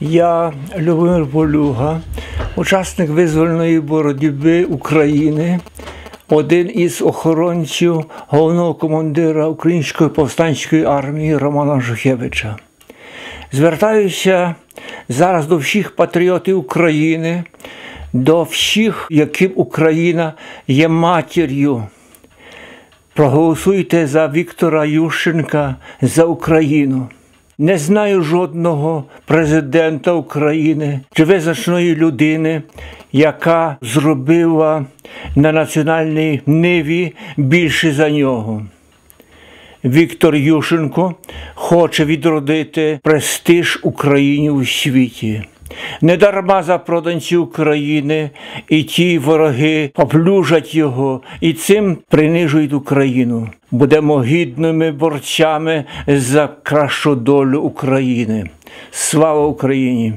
Я Любомир Полюга, учасник визвольної боротьби України, один із охоронців головного командира Української повстанської армії Романа Жухевича. Звертаюся зараз до всіх патріотів України, до всіх, яким Україна є матір'ю. Проголосуйте за Віктора Ющенка за Україну. Не знаю жодного президента України чи визначної людини, яка зробила на національній ниві більше за нього. Віктор Ющенко хоче відродити престиж України у світі. Недарма запроданці України і ті вороги поплюжать його і цим принижують Україну. Будемо гідними борцями за кращу долю України. Слава Україні!